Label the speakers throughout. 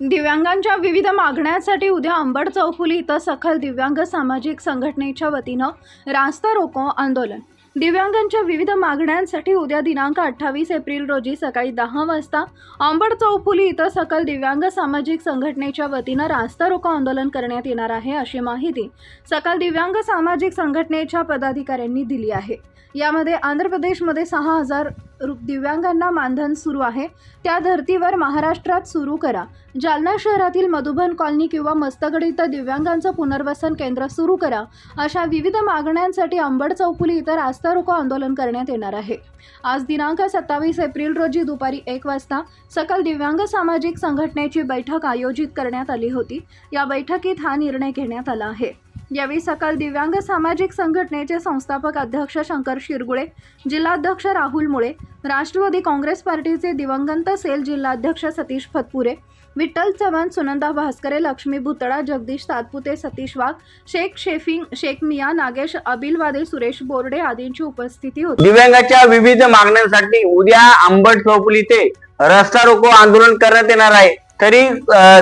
Speaker 1: दिव्यांगांच्या विविध मागण्यांसाठी उद्या अंबड चौफुली इथं सखल दिव्यांग सामाजिक संघटनेच्या वतीनं रास्ता रोको आंदोलन. दिव्यांगांच्या विविध मागण्यांसाठी उद्या दिनांक अठ्ठावीस एप्रिल रोजी सकाळी दहा वाजता अंबड चौफुली इथं सकल दिव्यांग सामाजिक संघटनेच्या वतीनं रास्ता रोको आंदोलन करण्यात येणार आहे अशी माहिती सकल दिव्यांग सामाजिक संघटनेच्या पदाधिकाऱ्यांनी दिली आहे. यामध्ये आंध्र प्रदेशमध्ये सहा हजार दिव्यांगांना मानधन सुरू आहे. त्या धर्तीवर महाराष्ट्रात सुरू करा. जालना शहरातील मधुबन कॉलनी किंवा मस्तगड इथं दिव्यांगांचं पुनर्वसन केंद्र सुरू करा. अशा विविध मागण्यांसाठी अंबड चौफुली इतर आस्था रोको आंदोलन करण्यात येणार आहे. आज दिनांक सत्तावीस एप्रिल रोजी दुपारी एक वाजता सकल दिव्यांग सामाजिक संघटनेची बैठक आयोजित करण्यात आली होती. या बैठकीत हा निर्णय घेण्यात आला आहे. यावेळी सकाळ दिव्यांग सामाजिक संघटनेचे संस्थापक अध्यक्ष शंकर शिरगुळे जिल्हाध्यक्ष राहुल मुळे राष्ट्रवादी काँग्रेस पार्टीचे दिवंगत सेल जिल्हाध्यक्ष सतीश फतपुरे विठ्ठल चव्हाण सुनंदा भास्करे लक्ष्मी भुतळा जगदीश सातपुते सतीश वाघ शेख शेफिंग शेख मिया नागेश अबिलवादे सुरेश बोर्डे आदींची उपस्थिती होती.
Speaker 2: दिव्यांगाच्या विविध मागण्यांसाठी उद्या आंबट चौफुली ते रस्ता रोको आंदोलन करण्यात येणार आहे. तरी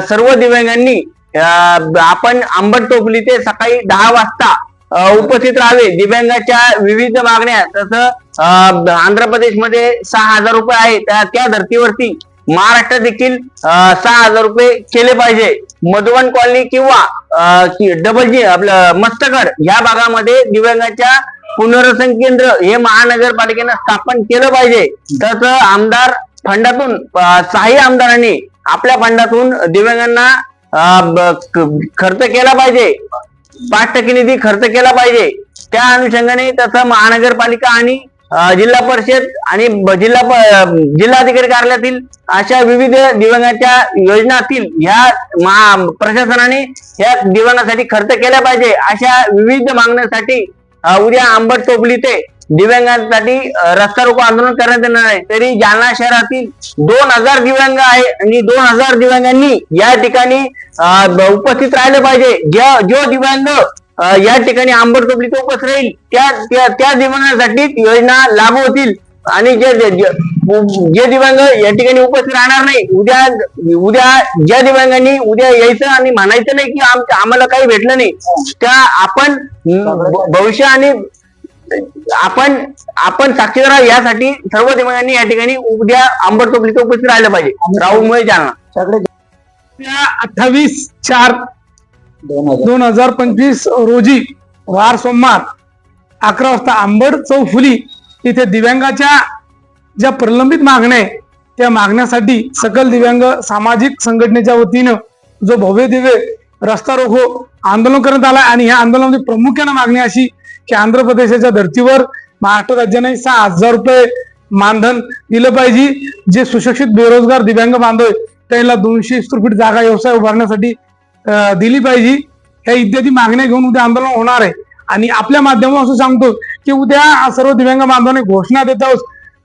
Speaker 2: सर्व दिव्यांगांनी आपण आंबट टोपली ते सकाळी दहा वाजता उपस्थित राहावे. दिव्यांगाच्या विविध मागण्या तसं आंध्र प्रदेशमध्ये सहा हजार रुपये आहे. त्या त्या धर्तीवरती महाराष्ट्रात देखील सहा हजार रुपये केले पाहिजे. मधुवन कॉलनी किंवा डबल जी आपलं मस्तगड या भागामध्ये दिव्यांगाच्या पुनर्वसन केंद्र हे महानगरपालिकेनं स्थापन केलं पाहिजे. तसं आमदार फंडातून सहाही आमदारांनी आपल्या फंडातून दिव्यांगांना खर्च केला पाहिजे. पाच टक्के निधी खर्च केला पाहिजे. त्या अनुषंगाने तसं महानगरपालिका आणि जिल्हा परिषद आणि जिल्हा जिल्हाधिकारी कार्यालयातील अशा विविध दिव्यांगाच्या योजनातील ह्या महा प्रशासनाने ह्या दिव्यांगासाठी खर्च केला पाहिजे. अशा विविध मागण्यासाठी उद्या आंबट टोपली ते दिव्यांगांसाठी रस्ता रोको आंदोलन करण्यात येणार आहे. तरी जालना शहरातील दोन हजार दिव्यांग आहे आणि दोन हजार दिव्यांगांनी या ठिकाणी उपस्थित राहिले पाहिजे. ज्या जो दिव्यांग या ठिकाणी आंबट टोपली तो उपस्थित राहील त्या त्या- त्या दिव्यांगांसाठी योजना लागू होतील. आणि जे जे- दिव्यांग या ठिकाणी उपस्थित राहणार नाही उद्या उद्या ज्या दिव्यांगांनी उद्या यायचं आणि म्हणायचं नाही की आम्हाला काही भेटलं नाही त्या आपण भविष्य आणि आपण आपण साक्षीदार आहोत यासाठी सर्व दिव्यांगांनी या ठिकाणी उद्या अंबड टोपलीचं उपस्थित राहिलं पाहिजे. राहुलमुळे जालना
Speaker 3: अठ्ठावीस चार दोन हजार. पंचवीस रोजी वार सोमवार अकरा वाजता आंबड चौफुली इथे दिव्यांगाच्या ज्या प्रलंबित मागण्या आहे त्या मागण्यासाठी सकल दिव्यांग सामाजिक संघटनेच्या वतीनं जो भव्य दिव्य रस्ता रोको आंदोलन करण्यात आला आणि या आंदोलनामध्ये प्रामुख्यानं मागणी अशी की आंध्र प्रदेशाच्या धर्तीवर महाराष्ट्र राज्याने सहा हजार रुपये मानधन दिलं पाहिजे. जे सुशिक्षित बेरोजगार दिव्यांग बांधव त्यांना दोनशे फीट जागा व्यवसाय उभारण्यासाठी दिली पाहिजे. ह्या इत्यादी मागण्या घेऊन उद्या आंदोलन होणार आहे. आणि आपल्या माध्यमातून असं सांगतो की उद्या सर्व दिव्यांग बांधवांनी घोषणा देत आहोत.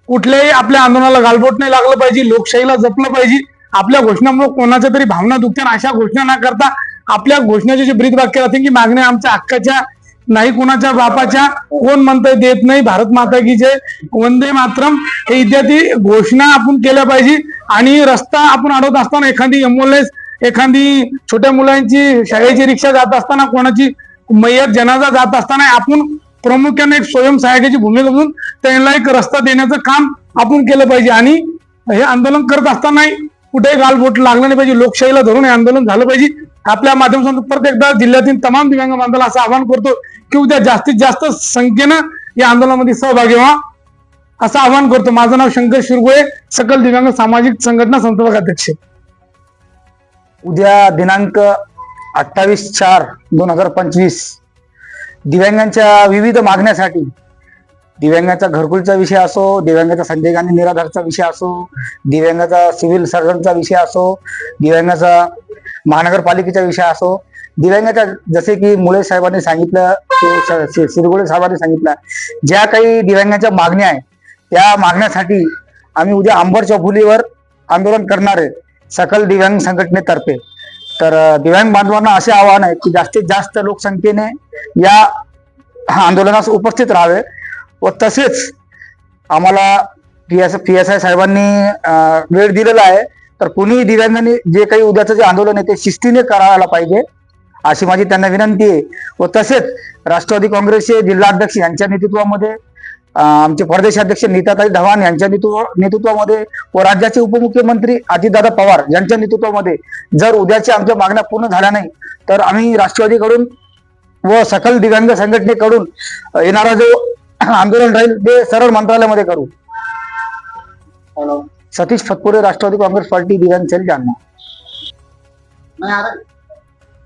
Speaker 3: कुठल्याही आपल्या आंदोलनाला गालबोट नाही लागलं पाहिजे लोकशाहीला जपलं पाहिजे. आपल्या घोषणामुळे कोणाच्या तरी भावना दुखत्या अशा घोषणा न करता आपल्या घोषणाचे जे ब्रीद वाक्य राहते की मागण्या आमच्या हक्काच्या नाही कोणाच्या बापाच्या कोण म्हणतंय देत नाही भारत माता की जे वंदे मातरम. हे इत्यादी घोषणा आपण केल्या पाहिजे. आणि रस्ता आपण अडवत असताना एखादी एम्बुलन्स एखादी छोट्या मुलांची शाळेची रिक्षा जात असताना कोणाची मैयत जनाजा जात असताना आपण प्रामुख्याने एक स्वयंसहायकाची भूमिका म्हणून त्यांना एक रस्ता देण्याचं काम आपण केलं पाहिजे. आणि हे आंदोलन करत असताना कुठेही गालबोट लागलं नाही पाहिजे. लोकशाहीला धरून हे आंदोलन झालं पाहिजे. आपल्या माध्यमातून परत एकदा जिल्ह्यातील तमाम दिव्यांग बांधवाला असं आवाहन करतो की उद्या जास्तीत जास्त संख्येनं या आंदोलनामध्ये सहभागी व्हा. असं आवाहन करतो. माझं नाव शंकर शिरगोळे. सकल दिव्यांग सामाजिक संघटना संस्थापक अध्यक्ष.
Speaker 4: उद्या दिनांक अठ्ठावीस चार दोन हजार पंचवीस. दिव्यांगांच्या विविध मागण्यासाठी. दिव्यांगाचा घरकुलचा विषय असो दिव्यांगाचा संजय गांधी निराधारचा विषय असो दिव्यांगाचा सिव्हिल सर्जनचा विषय असो दिव्यांगाचा महानगरपालिकेचा विषय असो दिव्यांगाच्या जसे की मुळे साहेबांनी सांगितलं की शिरगोळे साहेबांनी सांगितलं ज्या काही दिव्यांगाच्या मागण्या आहेत त्या मागण्यासाठी आम्ही उद्या अंबर चौफुलीवर आंदोलन करणार आहे सकल दिव्यांग संघटनेतर्फे. तर दिव्यांग बांधवांना असे आवाहन आहे की जास्तीत जास्त लोकसंख्येने या आंदोलनास उपस्थित राहावे व तसेच आम्हाला P S P S I साहेबांनी वेळ दिलेला आहे तर कुणीही दिव्यांगांनी जे काही उद्याचं जे आंदोलन आहे ते शिस्तीने करायला पाहिजे. अशी माझी त्यांना विनंती आहे. व तसेच राष्ट्रवादी काँग्रेसचे जिल्हाध्यक्ष यांच्या नेतृत्वामध्ये आमचे प्रदेशाध्यक्ष नीताताई ढवाण यांच्या नेतृत्व नेतृत्वामध्ये व राज्याचे उपमुख्यमंत्री अजितदादा पवार यांच्या नेतृत्वामध्ये जर उद्याच्या आमच्या मागण्या पूर्ण झाल्या नाही तर आम्ही राष्ट्रवादीकडून व सकल दिव्यांग संघटनेकडून येणारा जो आंदोलन राहील ते सरळ मंत्रालयामध्ये करू. सतीश फतपुरे राष्ट्रवादी काँग्रेस पार्टी दिव्यांग सेल जालना.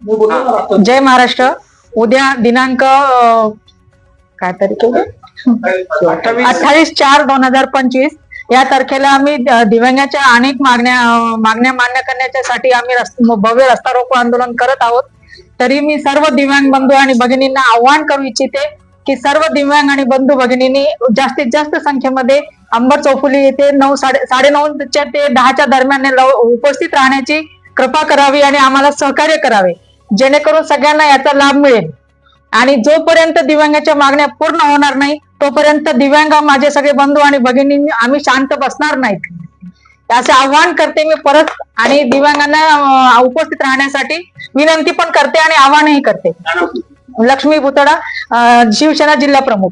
Speaker 5: जय महाराष्ट्र. उद्या दिनांक काय तारीख अठ्ठावीस. चार दोन हजार पंचवीस. या तारखेला आम्ही दिव्यांगाच्या अनेक मागण्या मागण्या मान्य करण्याच्यासाठी आम्ही भव्य रस्ता रोको आंदोलन करत आहोत. तरी मी सर्व दिव्यांग बंधू आणि भगिनींना आव्हान करू इच्छिते की सर्व दिव्यांग आणि बंधू भगिनींनी जास्तीत जास्त संख्येमध्ये अंबर चौफुली येथे नऊ साडे साडेनऊच्या ते दहाच्या दरम्यान उपस्थित राहण्याची कृपा करावी आणि आम्हाला सहकार्य करावे. जेणेकरून सगळ्यांना याचा लाभ मिळेल. आणि जोपर्यंत दिव्यांगाच्या मागण्या पूर्ण होणार नाही तोपर्यंत दिव्यांग माझे सगळे बंधू आणि भगिनी आम्ही शांत बसणार नाहीत. असे आव्हान करते मी परत आणि दिव्यांगांना उपस्थित राहण्यासाठी विनंती पण करते आणि आव्हानही करते. लक्ष्मी भुतडा शिवसेना जिल्हा प्रमुख.